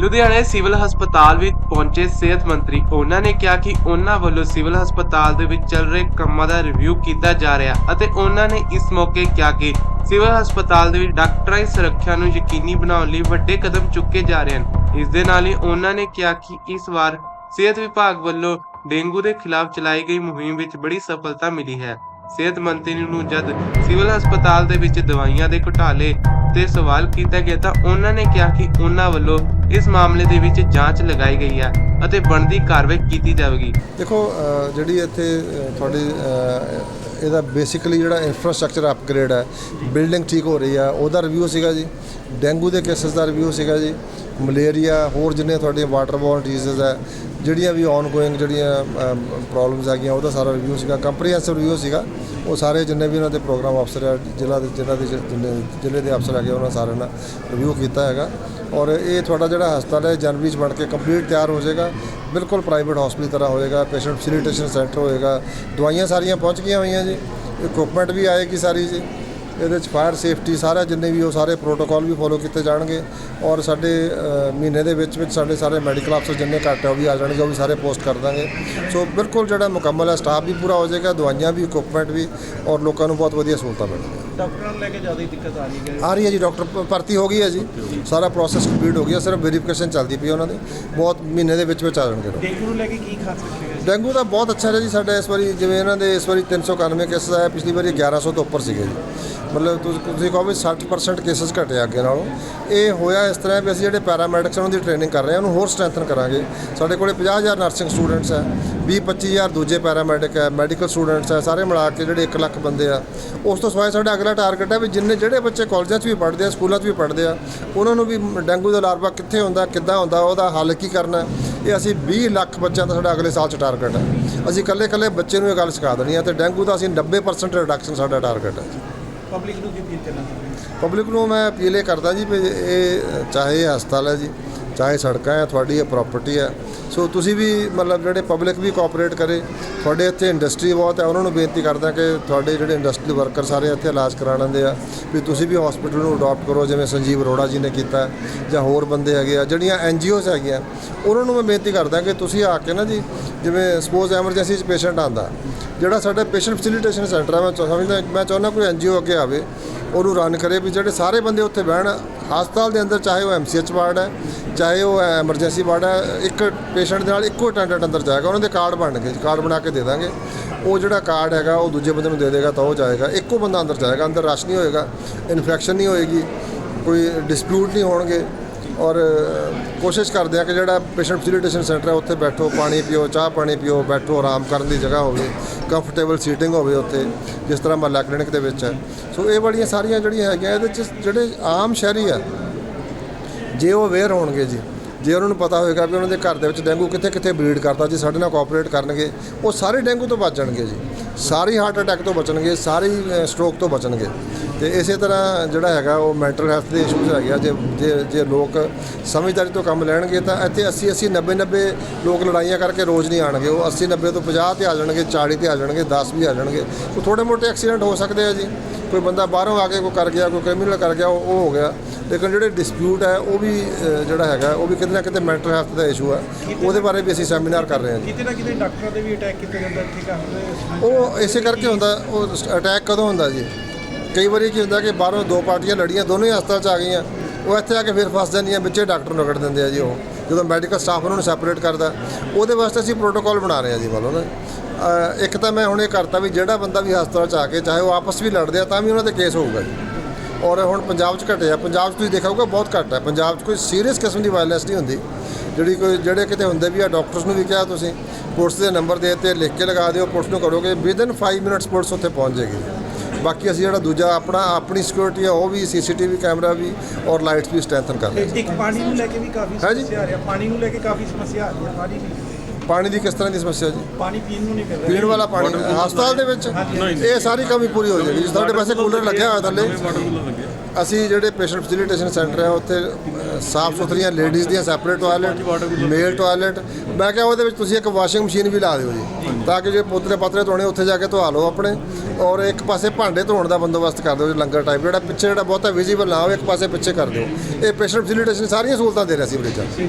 ਲੁਧਿਆਣੇ ਸਿਵਲ ਹਸਪਤਾਲ ਵਿੱਚ ਪਹੁੰਚੇ ਸਿਹਤ ਮੰਤਰੀ, ਉਹਨਾਂ ਨੇ ਕਿਹਾ ਕਿ ਉਹਨਾਂ ਵੱਲੋਂ ਸਿਵਲ ਹਸਪਤਾਲ ਦੇ ਵਿੱਚ ਚੱਲ ਰਹੇ ਕੰਮਾਂ ਦਾ ਰਿਵਿਊ ਕੀਤਾ ਜਾ ਰਿਹਾ ਅਤੇ ਉਹਨਾਂ ਨੇ ਇਸ ਮੌਕੇ ਕਿਹਾ ਕਿ ਸਿਵਲ ਹਸਪਤਾਲ ਦੇ ਵਿੱਚ ਡਾਕਟਰਾਂ ਦੀ ਸੁਰੱਖਿਆ ਨੂੰ ਯਕੀਨੀ ਬਣਾਉਣ ਲਈ ਵੱਡੇ ਕਦਮ ਚੁੱਕੇ ਜਾ ਰਹੇ ਹਨ। ਇਸ ਦੇ ਨਾਲ ਹੀ ਉਹਨਾਂ ਨੇ ਕਿਹਾ ਕਿ ਇਸ ਵਾਰ ਸਿਹਤ ਵਿਭਾਗ ਵੱਲੋਂ ਡੇਂਗੂ ਦੇ ਖਿਲਾਫ ਚਲਾਈ ਗਈ ਮੁਹਿੰਮ ਵਿੱਚ ਬੜੀ ਸਫਲਤਾ ਮਿਲੀ ਹੈ। ਸਿਹਤ ਮੰਤਰੀ ਨੂੰ ਜਦ ਸਿਵਲ ਹਸਪਤਾਲ ਦੇ ਵਿੱਚ ਦਵਾਈਆਂ ਦੇ ਘੁਟਾਲੇ ਤੇ ਸਵਾਲ ਕੀਤਾ ਗਿਆ ਤਾਂ ਉਹਨਾਂ ਨੇ ਕਿਹਾ ਕਿ ਉਹਨਾਂ ਵੱਲੋਂ ਇਸ ਮਾਮਲੇ ਦੇ ਵਿੱਚ ਜਾਂਚ ਲਗਾਈ ਗਈ ਹੈ ਅਤੇ ਬਣਦੀ ਕਾਰਵਾਈ ਕੀਤੀ ਜਾਵੇਗੀ। ਦੇਖੋ ਜਿਹੜੀ ਇੱਥੇ ਤੁਹਾਡੀ ਇਹਦਾ ਬੇਸਿਕਲੀ ਜਿਹੜਾ ਇਨਫਰਾਸਟ੍ਰਕਚਰ ਅਪਗ੍ਰੇਡ ਹੈ ਬਿਲਡਿੰਗ ਠੀਕ ਹੋ ਰਹੀ ਆ ਉਹਦਾ ਰਿਵਿਊ ਸੀਗਾ ਜੀ। ਡੈਂਗੂ ਦੇ ਕੇਸਸ ਦਾ ਰਿਵਿਊ ਸੀਗਾ ਜੀ। ਮਲੇਰੀਆ, ਹੋਰ ਜਿੰਨੇ ਤੁਹਾਡੀਆਂ ਵਾਟਰਬੋਰਨ ਡਿਜ਼ੀਜ਼ ਹੈ, ਜਿਹੜੀਆਂ ਵੀ ਆਨਗੋਇੰਗ ਜਿਹੜੀਆਂ ਪ੍ਰੋਬਲਮਸ ਹੈਗੀਆਂ ਉਹਦਾ ਸਾਰਾ ਰਿਵਿਊ ਸੀਗਾ। ਕੰਪਰੀਹੈਂਸਿਵ ਰਿਵਿਊ ਸੀਗਾ। ਉਹ ਸਾਰੇ ਜਿੰਨੇ ਵੀ ਉਹਨਾਂ ਦੇ ਪ੍ਰੋਗਰਾਮ ਅਫਸਰ ਹੈ, ਜ਼ਿਲ੍ਹਾ ਦੇ ਜ਼ਿਲ੍ਹਾ ਦੇ, ਜਿੰਨੇ ਜ਼ਿਲ੍ਹੇ ਦੇ ਅਫਸਰ ਹੈਗੇ, ਉਹਨਾਂ ਸਾਰਿਆਂ ਨਾਲ ਰਿਵਿਊ ਕੀਤਾ ਹੈਗਾ। ਔਰ ਇਹ ਤੁਹਾਡਾ ਜਿਹੜਾ ਹਸਪਤਾਲ ਹੈ, ਜਨਵਰੀ 'ਚ ਬਣ ਕੇ ਕੰਪਲੀਟ ਤਿਆਰ ਹੋ ਜਾਏਗਾ। ਬਿਲਕੁਲ ਪ੍ਰਾਈਵੇਟ ਹਸਪੀਟਲ ਤਰ੍ਹਾਂ ਹੋਏਗਾ ਪੇਸ਼ੈਂਟ ਫੈਸਿਲਿਟੇਸ਼ਨ ਸੈਂਟਰ ਹੋਏਗਾ। ਦਵਾਈਆਂ ਸਾਰੀਆਂ ਪਹੁੰਚ ਗਈਆਂ ਹੋਈਆਂ ਜੀ। ਇਕਵਿਪਮੈਂਟ ਵੀ ਆਏਗੀ ਸਾਰੀ ਜੀ। ਇਹਦੇ ਚ ਫਾਇਰ ਸੇਫਟੀ ਸਾਰਾ ਜਿੰਨੇ ਵੀ ਉਹ ਸਾਰੇ ਪ੍ਰੋਟੋਕਾਲ ਵੀ ਫੋਲੋ ਕੀਤੇ ਜਾਣਗੇ ਔਰ ਸਾਡੇ ਮਹੀਨੇ ਦੇ ਵਿੱਚ ਵਿੱਚ ਸਾਡੇ ਸਾਰੇ ਮੈਡੀਕਲ ਅਫਸਰ ਜਿੰਨੇ ਘੱਟ ਹੈ ਉਹ ਵੀ ਆ ਜਾਣਗੇ ਉਹ ਵੀ ਸਾਰੇ ਪੋਸਟ ਕਰ ਦਾਂਗੇ। ਸੋ ਬਿਲਕੁਲ ਜਿਹੜਾ ਮੁਕੰਮਲ ਹੈ ਸਟਾਫ ਵੀ ਪੂਰਾ ਹੋ ਜਾਏਗਾ ਦਵਾਈਆਂ ਵੀ ਇਕਵਿਪਮੈਂਟ ਵੀ ਔਰ ਲੋਕਾਂ ਨੂੰ ਬਹੁਤ ਵਧੀਆ ਸਹੂਲਤਾਂ ਮਿਲਣਗੀਆਂ। ਡਾਕਟਰਾਂ ਨੂੰ ਲੈ ਕੇ ਜ਼ਿਆਦਾ ਦਿੱਕਤ ਆ ਰਹੀ ਹੈ। ਆ ਰਹੀ ਹੈ ਜੀ ਡਾਕਟਰ ਭਰਤੀ ਹੋ ਗਈ ਹੈ ਜੀ। ਸਾਰਾ ਪ੍ਰੋਸੈਸ ਕੰਪਲੀਟ ਹੋ ਗਿਆ ਸਿਰਫ ਵੈਰੀਫਿਕੇਸ਼ਨ ਚੱਲਦੀ ਪਈ ਉਹਨਾਂ ਦੀ। ਬਹੁਤ ਮਹੀਨੇ ਦੇ ਵਿੱਚ ਵਿੱਚ ਆ ਜਾਣਗੇ। ਡੇਂਗੂ ਨੂੰ ਲੈ ਕੇ ਕੀ ਖਾਸ ਰੱਖਿਆ ਡੇਂਗੂ ਦਾ ਬਹੁਤ ਅੱਛਾ ਰਿਹਾ ਜੀ ਸਾਡਾ ਇਸ ਵਾਰੀ ਜਿਵੇਂ ਇਹਨਾਂ ਦੇ ਇਸ ਵਾਰੀ 391 ਕੇਸਸ ਆਇਆ ਪਿਛਲੀ ਵਾਰੀ 1100 ਤੋਂ ਉੱਪਰ ਸੀਗੇ ਜੀ। ਮਤਲਬ ਤੁਸੀਂ ਤੁਸੀਂ ਕਹੋ ਵੀ 60% ਕੇਸਸ ਘਟੇ ਅੱਗੇ ਨਾਲੋਂ। ਇਹ ਹੋਇਆ ਇਸ ਤਰ੍ਹਾਂ ਵੀ ਅਸੀਂ ਜਿਹੜੇ ਪੈਰਾਮੈਡਿਕਸ ਉਹਨਾਂ ਦੀ ਟ੍ਰੇਨਿੰਗ ਕਰ ਰਹੇ ਹਾਂ ਉਹਨੂੰ ਹੋਰ ਸਟਰੈਂਥਨ ਕਰਾਂਗੇ। ਸਾਡੇ ਕੋਲੇ 50000 ਨਰਸਿੰਗ ਸਟੂਡੈਂਟਸ ਹੈ 20 25000 ਦੂਜੇ ਪੈਰਾਮੈਡਿਕ ਹੈ ਮੈਡੀਕਲ ਸਟੂਡੈਂਟਸ ਹੈ ਸਾਰੇ ਮਿਲਾ ਕੇ ਜਿਹੜੇ 1 ਲੱਖ ਬੰਦੇ ਆ। ਉਸ ਤੋਂ ਸਵਾਏ ਸਾਡਾ ਅਗਲਾ ਟਾਰਗੇਟ ਹੈ ਵੀ ਜਿੰਨੇ, ਜਿਹੜੇ ਬੱਚੇ ਕਾਲਜਾਂ 'ਚ ਵੀ ਪੜ੍ਹਦੇ ਆ, ਸਕੂਲਾਂ 'ਚ ਵੀ ਪੜ੍ਹਦੇ ਆ, ਉਹਨਾਂ ਨੂੰ ਵੀ ਡੈਂਗੂ ਦਾ ਲਾਰਵਾ ਕਿੱਥੇ ਹੁੰਦਾ, ਕਿੱਦਾਂ ਹੁੰਦਾ, ਉਹਦਾ ਹੱਲ ਕੀ ਕਰਨਾ ਇਹ ਅਸੀਂ 20 ਲੱਖ ਬੱਚਿਆਂ ਦਾ ਸਾਡਾ ਅਗਲੇ ਸਾਲ 'ਚ ਟਾਰਗੇਟ ਹੈ ਅਸੀਂ ਇਕੱਲੇ ਇਕੱਲੇ ਬੱਚੇ ਨੂੰ ਇਹ ਗੱਲ ਸਿਖਾ ਦੇਣੀ ਹੈ ਤੇ ਡੈਂਗੂ ਦਾ ਅਸੀਂ 90% ਰਿਡਕਸ਼ਨ ਸਾਡਾ ਟਾਰਗੇਟ ਹੈ ਪਬਲਿਕ ਨੂੰ ਕੀ ਅਪੀਲ ਕਰਨਾ ਚਾਹੁੰਦੇ ਪਬਲਿਕ ਨੂੰ ਮੈਂ ਅਪੀਲ ਇਹ ਕਰਦਾ ਜੀ ਵੀ ਇਹ ਚਾਹੇ ਇਹ ਹਸਪਤਾਲ ਹੈ ਜੀ, ਚਾਹੇ ਸੜਕਾਂ ਹੈ, ਤੁਹਾਡੀ ਇਹ ਪ੍ਰਾਪਰਟੀ ਹੈ ਸੋ ਤੁਸੀਂ ਵੀ ਮਤਲਬ ਜਿਹੜੇ ਪਬਲਿਕ ਵੀ ਕੋਆਪਰੇਟ ਕਰੇ, ਤੁਹਾਡੇ ਇੱਥੇ ਇੰਡਸਟਰੀ ਬਹੁਤ ਹੈ, ਉਹਨਾਂ ਨੂੰ ਬੇਨਤੀ ਕਰਦਾ ਕਿ ਤੁਹਾਡੇ ਜਿਹੜੇ ਇੰਡਸਟਰੀ ਵਰਕਰ ਸਾਰੇ ਇੱਥੇ ਇਲਾਜ ਕਰਾਉਣ ਆਉਂਦੇ ਆ, ਵੀ ਤੁਸੀਂ ਵੀ ਹਸਪੀਟਲ ਨੂੰ ਅਡਾਪਟ ਕਰੋ, ਜਿਵੇਂ ਸੰਜੀਵ ਅਰੋੜਾ ਜੀ ਨੇ ਕੀਤਾ, ਜਾਂ ਹੋਰ ਬੰਦੇ ਹੈਗੇ ਆ, ਜਿਹੜੀਆਂ ਐਨਜੀਓਜ਼ ਹੈਗੀਆਂ, ਉਹਨਾਂ ਨੂੰ ਮੈਂ ਬੇਨਤੀ ਕਰਦਾ ਕਿ ਤੁਸੀਂ ਆ ਕੇ ਨਾ ਜੀ, ਜਿਵੇਂ ਸਪੋਜ਼ ਐਮਰਜੈਂਸੀ 'ਚ ਪੇਸ਼ੈਂਟ ਆਂਦਾ ਜਿਹੜਾ ਸਾਡਾ ਪੇਸ਼ੈਂਟ ਫੈਸਿਲਿਟੇਸ਼ਨ ਸੈਂਟਰ ਹੈ ਮੈਂ ਸਮਝਦਾ, ਮੈਂ ਚਾਹੁੰਦਾ ਕੋਈ ਐਨਜੀਓ ਅੱਗੇ ਆਵੇ, ਉਹਨੂੰ ਰਨ ਕਰੇ, ਵੀ ਜਿਹੜੇ ਸਾਰੇ ਬੰਦੇ ਉੱਥੇ ਬਹਿਣ, ਹਸਪਤਾਲ ਦੇ ਅੰਦਰ, ਚਾਹੇ ਉਹ ਐਮਸੀਐਚ ਵਾਰਡ ਹੈ ਚਾਹੇ ਉਹ ਐਮਰਜੈਂਸੀ ਵਾਰਡ ਹੈ, ਇੱਕ ਪੇਸ਼ੈਂਟ ਦੇ ਨਾਲ ਇੱਕੋ ਅਟੈਂਡੈਂਟ ਅੰਦਰ ਜਾਏਗਾ, ਉਹਨਾਂ ਦੇ ਕਾਰਡ ਬਣਨਗੇ ਕਾਰਡ ਬਣਾ ਕੇ ਦੇ ਦਾਂਗੇ। ਉਹ ਜਿਹੜਾ ਕਾਰਡ ਹੈਗਾ, ਉਹ ਦੂਜੇ ਬੰਦੇ ਨੂੰ ਦੇ ਦੇਗਾ ਤਾਂ ਉਹ ਜਾਏਗਾ। ਇੱਕੋ ਬੰਦਾ ਅੰਦਰ ਜਾਏਗਾ, ਅੰਦਰ ਰਸ਼ ਨਹੀਂ ਹੋਏਗਾ ਇਨਫੈਕਸ਼ਨ ਨਹੀਂ ਹੋਏਗੀ, ਕੋਈ ਡਿਸਪਿਊਟ ਨਹੀਂ ਹੋਣਗੇ। ਔਰ ਕੋਸ਼ਿਸ਼ ਕਰਦੇ ਆ ਕਿ ਜਿਹੜਾ ਪੇਸ਼ੈਂਟ ਫੈਸਿਲਿਟੇਸ਼ਨ ਸੈਂਟਰ ਹੈ, ਉੱਥੇ ਬੈਠੋ, ਪਾਣੀ ਪੀਓ, ਚਾਹ ਪਾਣੀ ਪੀਓ, ਬੈਠੋ, ਆਰਾਮ ਕਰਨ ਦੀ ਜਗ੍ਹਾ ਹੋਵੇ ਕੰਫਰਟੇਬਲ ਸੀਟਿੰਗ ਹੋਵੇ ਉੱਥੇ, ਜਿਸ ਤਰ੍ਹਾਂ ਮਹੱਲਾ ਕਲੀਨਿਕ ਦੇ ਵਿੱਚ ਹੈ। ਸੋ ਇਹ ਵਾਲੀਆਂ ਸਾਰੀਆਂ ਜਿਹੜੀਆਂ ਹੈਗੀਆਂ, ਇਹਦੇ 'ਚ ਜਿਹੜੇ ਆਮ ਸ਼ਹਿਰੀ ਆ ਜੇ ਉਹ ਅਵੇਅਰ ਹੋਣਗੇ ਜੀ, ਜੇ ਉਹਨਾਂ ਨੂੰ ਪਤਾ ਹੋਏਗਾ ਵੀ ਉਹਨਾਂ ਦੇ ਘਰ ਦੇ ਵਿੱਚ ਡੇਂਗੂ ਕਿੱਥੇ ਕਿੱਥੇ ਬਰੀਡ ਕਰਦਾ, ਜੀ ਸਾਡੇ ਨਾਲ ਕੋਆਪਰੇਟ ਕਰਨਗੇ, ਉਹ ਸਾਰੇ ਡੇਂਗੂ ਤੋਂ ਬਚ ਜਾਣਗੇ ਜੀ। ਸਾਰੇ ਹਾਰਟ ਅਟੈਕ ਤੋਂ ਬਚਣਗੇ, ਸਾਰੇ ਸਟ੍ਰੋਕ ਤੋਂ ਬਚਣਗੇ। ਤੇ ਇਸੇ ਤਰ੍ਹਾਂ ਜਿਹੜਾ ਹੈਗਾ, ਉਹ ਮੈਂਟਲ ਹੈਲਥ ਦੇ ਇਸ਼ੂਜ਼ ਹੈਗੇ ਆ, ਜੇ ਜੇ ਜੇ ਲੋਕ ਸਮਝਦਾਰੀ ਤੋਂ ਕੰਮ ਲੈਣਗੇ, ਤਾਂ ਇੱਥੇ 80 80 90 90 ਲੋਕ ਲੜਾਈਆਂ ਕਰਕੇ ਰੋਜ਼ ਨਹੀਂ ਆਣਗੇ। ਉਹ 80 90 ਤੋਂ 50 ਤੇ ਆ ਜਾਣਗੇ 40 ਤੇ ਆ ਜਾਣਗੇ 10 ਵੀ ਆ ਜਾਣਗੇ। ਸੋ ਥੋੜੇ ਮੋਟੇ ਐਕਸੀਡੈਂਟ ਹੋ ਸਕਦੇ ਆ ਜੀ। ਕੋਈ ਬੰਦਾ ਬਾਹਰੋਂ ਆ ਕੇ ਕੋਈ ਕਰ ਗਿਆ, ਕੋਈ ਕ੍ਰਿਮੀਨਲ ਕਰ ਗਿਆ ਉਹ ਹੋ ਗਿਆ। ਲੇਕਿਨ ਜਿਹੜੇ ਡਿਸਪਿਊਟ ਹੈ ਉਹ ਵੀ ਜਿਹੜਾ ਹੈਗਾ ਉਹ ਵੀ ਕਿਤੇ ਨਾ ਕਿਤੇ ਮੈਂਟਲ ਹੈਲਥ ਦਾ ਇਸ਼ੂ ਹੈ। ਉਹਦੇ ਬਾਰੇ ਵੀ ਅਸੀਂ ਸੈਮੀਨਾਰ ਕਰ ਰਹੇ ਹਾਂ ਜੀ। ਕਿਤੇ ਨਾ ਕਿਤੇ ਡਾਕਟਰਾਂ ਦੇ ਵੀ ਅਟੈਕ ਕੀਤੇ ਜਾਂਦਾ ਠੀਕ ਆ? ਉਹ ਇਸੇ ਕਰਕੇ ਹੁੰਦਾ ਉਹ ਅਟੈਕ ਕਦੋਂ ਹੁੰਦਾ ਜੀ? ਕਈ ਵਾਰੀ ਕੀ ਹੁੰਦਾ ਕਿ ਬਾਹਰੋਂ ਦੋ ਪਾਰਟੀਆਂ ਲੜੀਆਂ ਦੋਨੋਂ ਹੀ ਹਸਪਤਾਲ 'ਚ ਆ ਗਈਆਂ। ਉਹ ਇੱਥੇ ਆ ਕੇ ਫਿਰ ਫਸ ਜਾਂਦੀਆਂ ਵਿੱਚੇ ਡਾਕਟਰ ਨੂੰ ਰਗੜ ਦਿੰਦੇ ਆ ਜੀ ਉਹ। ਜਦੋਂ ਮੈਡੀਕਲ ਸਟਾਫ ਉਹਨਾਂ ਨੂੰ ਸੈਪਰੇਟ ਕਰਦਾ। ਉਹਦੇ ਵਾਸਤੇ ਅਸੀਂ ਪ੍ਰੋਟੋਕਾਲ ਬਣਾ ਰਹੇ ਹਾਂ ਜੀ ਮਤਲਬ ਨਾ। ਇੱਕ ਤਾਂ ਮੈਂ ਹੁਣ ਇਹ ਕਰਤਾ ਵੀ ਜਿਹੜਾ ਬੰਦਾ ਵੀ ਹਸਪਤਾਲ 'ਚ ਆ ਕੇ ਚਾਹੇ ਉਹ ਆਪਸ ਵੀ ਲੜਦੇ ਆ ਤਾਂ ਵੀ ਉਹਨਾਂ ਤੇ ਕੇਸ ਹੋਊਗਾ ਜੀ। ਔਰ ਹੁਣ ਪੰਜਾਬ 'ਚ ਘਟਿਆ। ਪੰਜਾਬ 'ਚ ਤੁਸੀਂ ਦੇਖਿਆ ਹੋਊਗਾ ਬਹੁਤ ਘੱਟ ਹੈ। ਪੰਜਾਬ 'ਚ ਕੋਈ ਸੀਰੀਅਸ ਕਿਸਮ ਦੀ ਵਾਇਲੈਂਸ ਨਹੀਂ ਹੁੰਦੀ। ਜਿਹੜੀ ਕੋਈ ਜਿਹੜੇ ਕਿਤੇ ਹੁੰਦੇ ਵੀ ਆ ਡਾਕਟਰਸ ਨੂੰ ਵੀ ਕਿਹਾ ਤੁਸੀਂ ਪੁਲਿਸ ਦੇ ਨੰਬਰ ਦੇ ਤੇ ਲਿਖ ਕੇ ਲਗਾ ਦਿਓ ਪੁਲਿਸ ਨੂੰ ਕਰੋਗੇ ਵਿਦਨ 5 ਮਿੰਟਸ ਪੁਲਿਸ ਉੱਥੇ ਪਹੁੰਚ ਜਾਏਗੀ। ਬਾਕੀ ਅਸੀਂ ਜਿਹੜਾ ਦੂਜਾ ਆਪਣਾ ਆਪਣੀ ਸਿਕਿਉਰਿਟੀ ਹੈ ਉਹ ਵੀ ਸੀਸੀਟੀਵੀ ਕੈਮਰਾ ਵੀ ਔਰ ਲਾਈਟਸ ਵੀ ਸਟਰੈਂਥਨ ਕਰ ਰਹੇ ਇੱਕ ਪਾਣੀ ਨੂੰ ਲੈ ਕੇ ਵੀ ਕਾਫੀ। ਸਮੱਸਿਆ ਆ ਰਹੀ। ਹੈ ਪਾਣੀ ਨੂੰ ਲੈ ਕੇ ਕਾਫੀ ਸਮੱਸਿਆ ਆ ਰਹੀ ਹੈ ਪਾਣੀ ਪਾਣੀ ਦੀ ਕਿਸ ਤਰ੍ਹਾਂ ਦੀ ਸਮੱਸਿਆ ਜੀ? ਪਾਣੀ ਪੀਣ ਨੂੰ ਨਹੀਂ ਮਿਲ ਰਿਹਾ। ਪੀਣ ਵਾਲਾ ਪਾਣੀ ਹਸਪਤਾਲ ਦੇ ਵਿੱਚ? ਇਹ ਸਾਰੀ ਕਮੀ ਪੂਰੀ ਹੋ ਜਾਏਗੀ ਤੁਹਾਡੇ ਪਾਸੇ ਕੂਲਰ ਲੱਗਿਆ ਹੋਇਆ ਥੱਲੇ। ਅਸੀਂ ਜਿਹੜੇ ਪੇਸ਼ੈਂਟ ਫੈਸਿਲਿਟੇਸ਼ਨ ਸੈਂਟਰ ਹੈ ਉੱਥੇ ਸਾਫ਼ ਸੁਥਰੀਆਂ ਲੇਡੀਜ਼ ਦੀਆਂ ਸੈਪਰੇਟ ਟਾਇਲਟ ਮੇਲ ਟਾਇਲਟ ਮੈਂ ਕਿਹਾ ਉਹਦੇ ਵਿੱਚ ਤੁਸੀਂ ਇੱਕ ਵਾਸ਼ਿੰਗ ਮਸ਼ੀਨ ਵੀ ਲਾ ਦਿਓ ਜੀ ਤਾਂ ਕਿ ਜੇ ਪੋਤਰੇ ਪਾਤਰੇ ਧੋਣੇ ਉੱਥੇ ਜਾ ਕੇ ਧਵਾ ਲਓ ਆਪਣੇ। ਔਰ ਇੱਕ ਪਾਸੇ ਭਾਂਡੇ ਧੋਣ ਦਾ ਬੰਦੋਬਸਤ ਕਰ ਦਿਓ ਜੀ ਲੰਗਰ ਟਾਈਪ ਜਿਹੜਾ ਪਿੱਛੇ ਜਿਹੜਾ ਬਹੁਤਾ ਵਿਜ਼ੀਬਲ ਨਾ ਹੋਵੇ ਇੱਕ ਪਾਸੇ ਪਿੱਛੇ ਕਰ ਦਿਓ। ਇਹ ਪੇਸ਼ੈਂਟ ਫੈਸਿਲਿਟੇਸ਼ਨ ਸਾਰੀਆਂ ਸਹੂਲਤਾਂ ਦੇ ਰਿਹਾ ਸੀ ਬੜੇ